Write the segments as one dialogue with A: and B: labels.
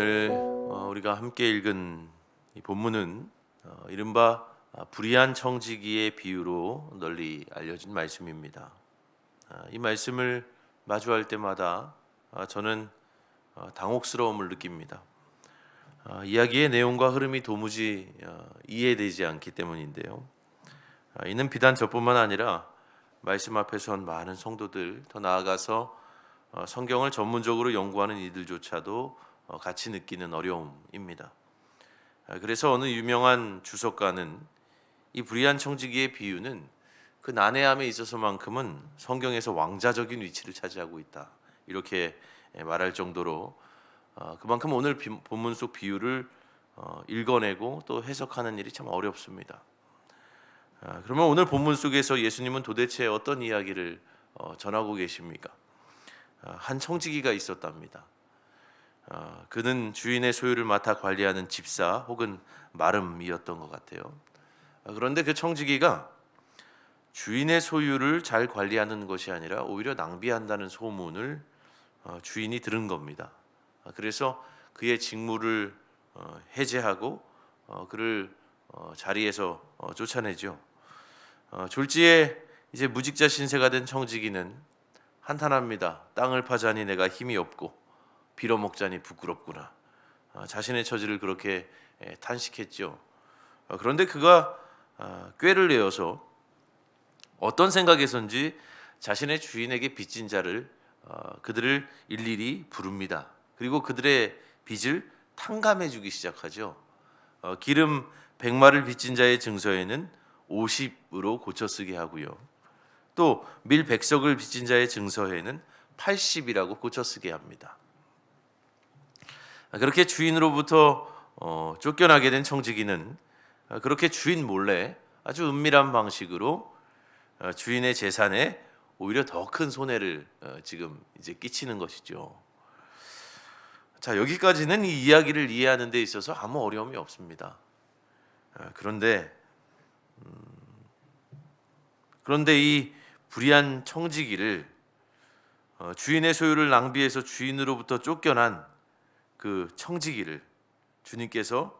A: 오늘 어, 우리가 함께 읽은 이 본문은 어, 이른바 아, 불의한 청지기의 비유로 널리 알려진 말씀입니다. 아, 이 말씀을 마주할 때마다 아, 저는 어, 당혹스러움을 느낍니다. 아, 이야기의 내용과 흐름이 도무지 어, 이해되지 않기 때문인데요. 아, 이는 비단 저뿐만 아니라 말씀 앞에 선 많은 성도들 더 나아가서 어, 성경을 전문적으로 연구하는 이들조차도 어, 같이 느끼는 어려움입니다. 아, 그래서 어느 유명한 주석가는 이 불의한 청지기의 비유는 그 난해함에 있어서만큼은 성경에서 왕자적인 위치를 차지하고 있다 이렇게 예, 말할 정도로 어, 그만큼 오늘 비- 본문 속 비유를 어, 읽어내고 또 해석하는 일이 참 어렵습니다. 아, 그러면 오늘 본문 속에서 예수님은 도대체 어떤 이야기를 어, 전하고 계십니까? 아, 한 청지기가 있었답니다. 아, 그는 주인의 소유를 맡아 관리하는 집사 혹은 마름이었던 것 같아요. 아, 그런데 그 청지기가 주인의 소유를 잘 관리하는 것이 아니라 오히려 낭비한다는 소문을 어, 주인이 들은 겁니다. 아, 그래서 그의 직무를 어, 해제하고 어, 그를 어, 자리에서 어, 쫓아내죠. 어, 졸지에 이제 무직자 신세가 된 청지기는 한탄합니다. 땅을 파자니 내가 힘이 없고 빌어먹자니 부끄럽구나. 아, 자신의 처지를 그렇게 에, 탄식했죠. 어, 그런데 그가 아, 꾀를 내어서 어떤 생각에선지 자신의 주인에게 빚진 자를 어, 그들을 일일이 부릅니다. 그리고 그들의 빚을 탕감해 주기 시작하죠. 어, 기름 100마를 빚진 자의 증서에는 50으로 고쳐 쓰게 하고요. 또 밀 100석을 빚진 자의 증서에는 80이라고 고쳐 쓰게 합니다. 아, 그렇게 주인으로부터 어, 쫓겨나게 된 청지기는 아, 그렇게 주인 몰래 아주 은밀한 방식으로 어, 주인의 재산에 오히려 더 큰 손해를 어, 지금 이제 끼치는 것이죠. 자 여기까지는 이 이야기를 이해하는 데 있어서 아무 어려움이 없습니다. 아, 그런데 음, 그런데 이 불의한 청지기를 어, 주인의 소유를 낭비해서 주인으로부터 쫓겨난 그 청지기를 주님께서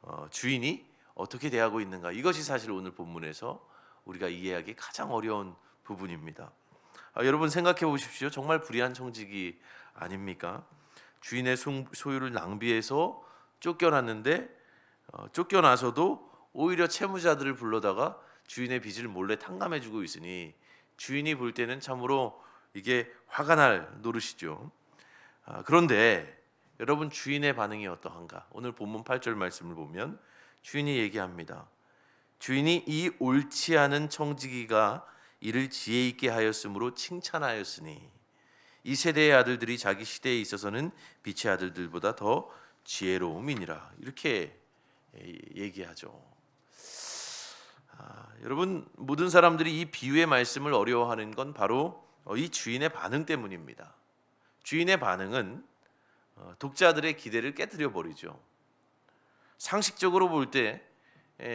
A: 어, 주인이 어떻게 대하고 있는가 이것이 사실 오늘 본문에서 우리가 이해하기 가장 어려운 부분입니다. 아, 여러분 생각해 보십시오. 정말 불의한 청지기 아닙니까? 주인의 소- 소유를 낭비해서 쫓겨났는데 어, 쫓겨나서도 오히려 채무자들을 불러다가 주인의 빚을 몰래 탕감해주고 있으니 주인이 볼 때는 참으로 이게 화가 날 노릇이죠. 아, 그런데 여러분 주인의 반응이 어떠한가? 오늘 본문 8절 말씀을 보면 주인이 얘기합니다. 주인이 이 옳지 않은 청지기가 이를 지혜 있게 하였으므로 칭찬하였으니 이 세대의 아들들이 자기 시대에 있어서는 빛의 아들들보다 더 지혜로움이니라 이렇게 예, 얘기하죠. 아, 여러분 모든 사람들이 이 비유의 말씀을 어려워하는 건 바로 어, 이 주인의 반응 때문입니다. 주인의 반응은 어, 독자들의 기대를 깨뜨려 버리죠. 상식적으로 볼 때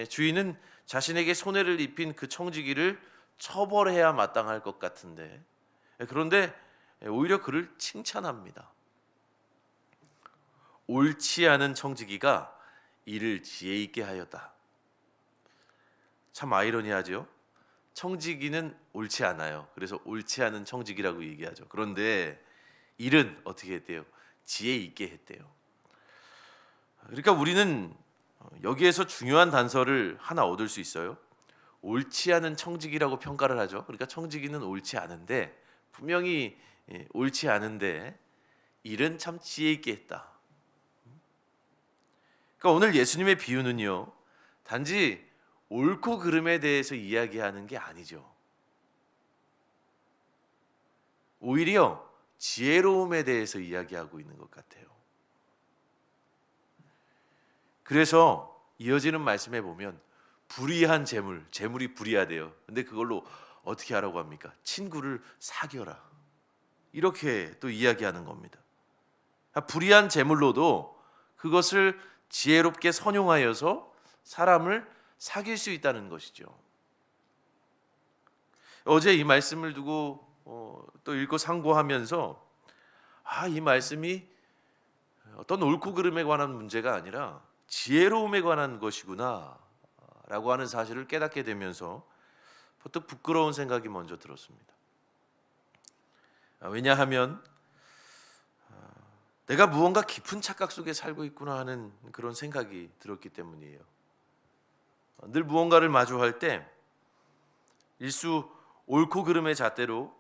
A: 주인은 자신에게 손해를 입힌 그 청지기를 처벌해야 마땅할 것 같은데 예, 그런데 오히려 그를 칭찬합니다. 옳지 않은 청지기가 이를 지혜 있게 하였다. 참 아이러니하죠. 청지기는 옳지 않아요. 그래서 옳지 않은 청지기라고 얘기하죠. 그런데 일은 어떻게 했대요? 지혜 있게 했대요. 그러니까 우리는 여기에서 중요한 단서를 하나 얻을 수 있어요. 옳지 않은 청지기라고 평가를 하죠. 그러니까 청지기는 옳지 않은데 분명히 예, 옳지 않은데 일은 참 지혜 있게 했다. 그러니까 오늘 예수님의 비유는요. 단지 옳고 그름에 대해서 이야기하는 게 아니죠. 오히려 지혜로움에 대해서 이야기하고 있는 것 같아요. 그래서 이어지는 말씀에 보면 불의한 재물, 재물이 불의하대요. 근데 그걸로 어떻게 하라고 합니까? 친구를 사겨라. 이렇게 또 이야기하는 겁니다. 아, 불의한 재물로도 그것을 지혜롭게 선용하여서 사람을 사귈 수 있다는 것이죠. 어제 이 말씀을 두고 어, 또 읽고 상고하면서 아, 이 말씀이 어떤 옳고 그름에 관한 문제가 아니라 지혜로움에 관한 것이구나라고 하는 사실을 깨닫게 되면서 버뜩 부끄러운 생각이 먼저 들었습니다. 아, 왜냐하면 아, 내가 무언가 깊은 착각 속에 살고 있구나 하는 그런 생각이 들었기 때문이에요. 아, 늘 무언가를 마주할 때 일수 옳고 그름의 잣대로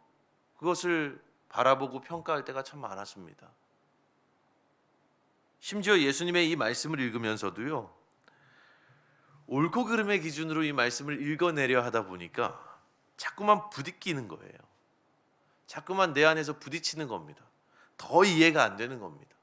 A: 그것을 바라보고 평가할 때가 참 많았습니다. 심지어 예수님의 이 말씀을 읽으면서도요. 옳고 그름의 기준으로 이 말씀을 읽어내려 하다 보니까 자꾸만 부딪히는 거예요. 자꾸만 내 안에서 부딪히는 겁니다. 더 이해가 안 되는 겁니다.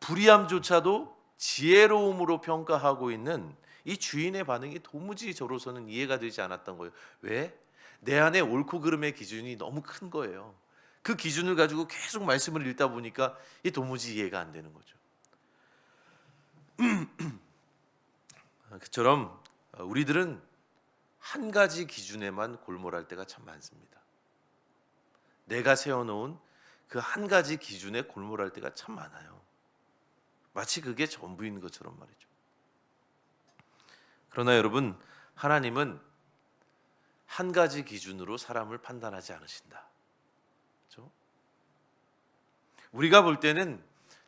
A: 불의함조차도 지혜로움으로 평가하고 있는 이 주인의 반응이 도무지 저로서는 이해가 되지 않았던 거예요. 왜? 내 안에 옳고 그름의 기준이 너무 큰 거예요. 그 기준을 가지고 계속 말씀을 읽다 보니까 이 도무지 이해가 안 되는 거죠. 그처럼 우리들은 한 가지 기준에만 골몰할 때가 참 많습니다. 내가 세워놓은 그 한 가지 기준에 골몰할 때가 참 많아요. 마치 그게 전부인 것처럼 말이죠. 그러나 여러분, 하나님은 한 가지 기준으로 사람을 판단하지 않으신다. 그렇죠? 우리가 볼 때는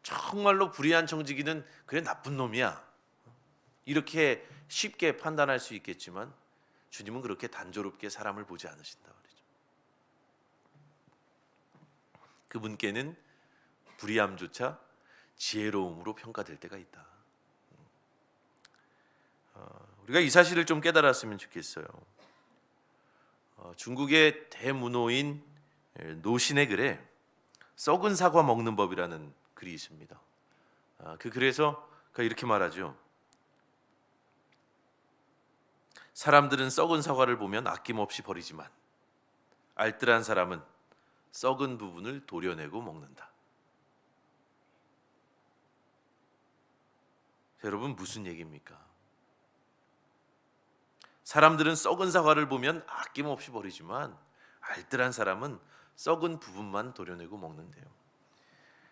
A: 정말로 불의한 청지기는 그래 나쁜 놈이야. 이렇게 쉽게 판단할 수 있겠지만 주님은 그렇게 단조롭게 사람을 보지 않으신다 말이죠. 그분께는 불의함조차 지혜로움으로 평가될 때가 있다. 어, 우리가 이 사실을 좀 깨달았으면 좋겠어요. 어, 중국의 대문호인 노신의 글에 썩은 사과 먹는 법이라는 글이 있습니다. 아, 그 글에서 이렇게 말하죠. 사람들은 썩은 사과를 보면 아낌없이 버리지만 알뜰한 사람은 썩은 부분을 도려내고 먹는다. 여러분 무슨 얘기입니까? 사람들은 썩은 사과를 보면 아낌없이 버리지만 알뜰한 사람은 썩은 부분만 도려내고 먹는데요.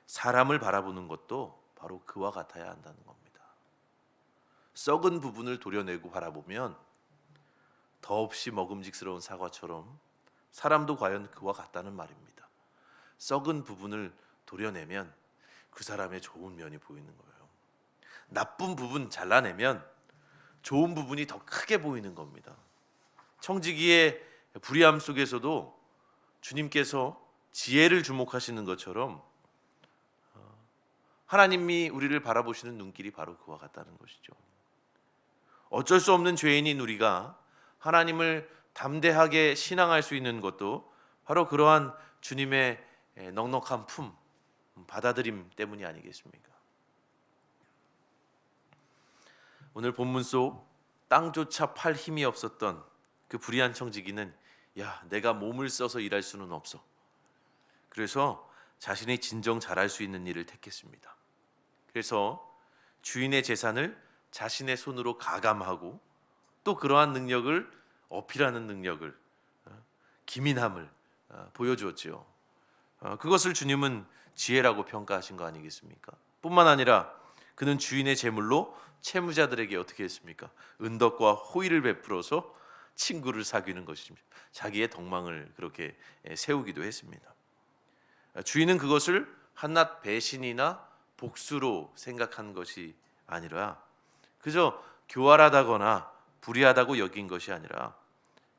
A: 사람을 바라보는 것도 바로 그와 같아야 한다는 겁니다. 썩은 부분을 도려내고 바라보면 더없이 먹음직스러운 사과처럼 사람도 과연 그와 같다는 말입니다. 썩은 부분을 도려내면 그 사람의 좋은 면이 보이는 거예요. 나쁜 부분 잘라내면 좋은 부분이 더 크게 보이는 겁니다. 청지기의 불의함 속에서도 주님께서 지혜를 주목하시는 것처럼 어, 하나님이 우리를 바라보시는 눈길이 바로 그와 같다는 것이죠. 어쩔 수 없는 죄인인 우리가 하나님을 담대하게 신앙할 수 있는 것도 바로 그러한 주님의 넉넉한 품 받아들임 때문이 아니겠습니까? 오늘 본문 속 땅조차 팔 힘이 없었던 그 불의한 청지기는 야, 내가 몸을 써서 일할 수는 없어. 그래서 자신이 진정 잘할 수 있는 일을 택했습니다. 그래서 주인의 재산을 자신의 손으로 가감하고 또 그러한 능력을 어필하는 능력을 어, 기민함을 어, 보여주었지요. 어, 그것을 주님은 지혜라고 평가하신 거 아니겠습니까? 뿐만 아니라 그는 주인의 재물로 채무자들에게 어떻게 했습니까? 은덕과 호의를 베풀어서 친구를 사귀는 것입니다. 자기의 덕망을 그렇게 세우기도 했습니다. 주인은 그것을 한낱 배신이나 복수로 생각한 것이 아니라 그저 교활하다거나 불의하다고 여긴 것이 아니라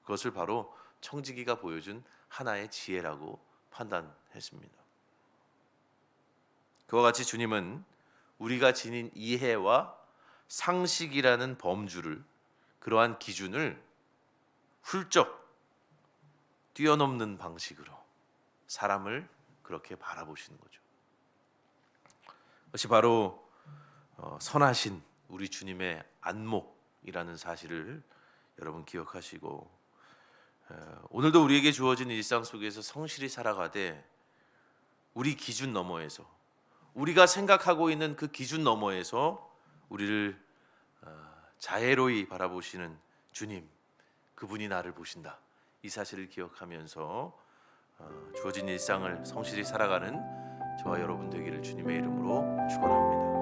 A: 그것을 바로 청지기가 보여준 하나의 지혜라고 판단했습니다. 그와 같이 주님은 우리가 지닌 이해와 상식이라는 범주를 그러한 기준을 훌쩍 뛰어넘는 방식으로 사람을 그렇게 바라보시는 거죠. 그것이 바로 어, 선하신 우리 주님의 안목이라는 사실을 여러분 기억하시고 오늘도 우리에게 주어진 일상 속에서 성실히 살아가되 우리 기준 너머에서 우리가 생각하고 있는 그 기준 너머에서 우리를 어, 자애로이 바라보시는 주님, 그분이 나를 보신다. 이 사실을 기억하면서 어, 주어진 일상을 성실히 살아가는 저와 여러분 되기를 주님의 이름으로 축원합니다.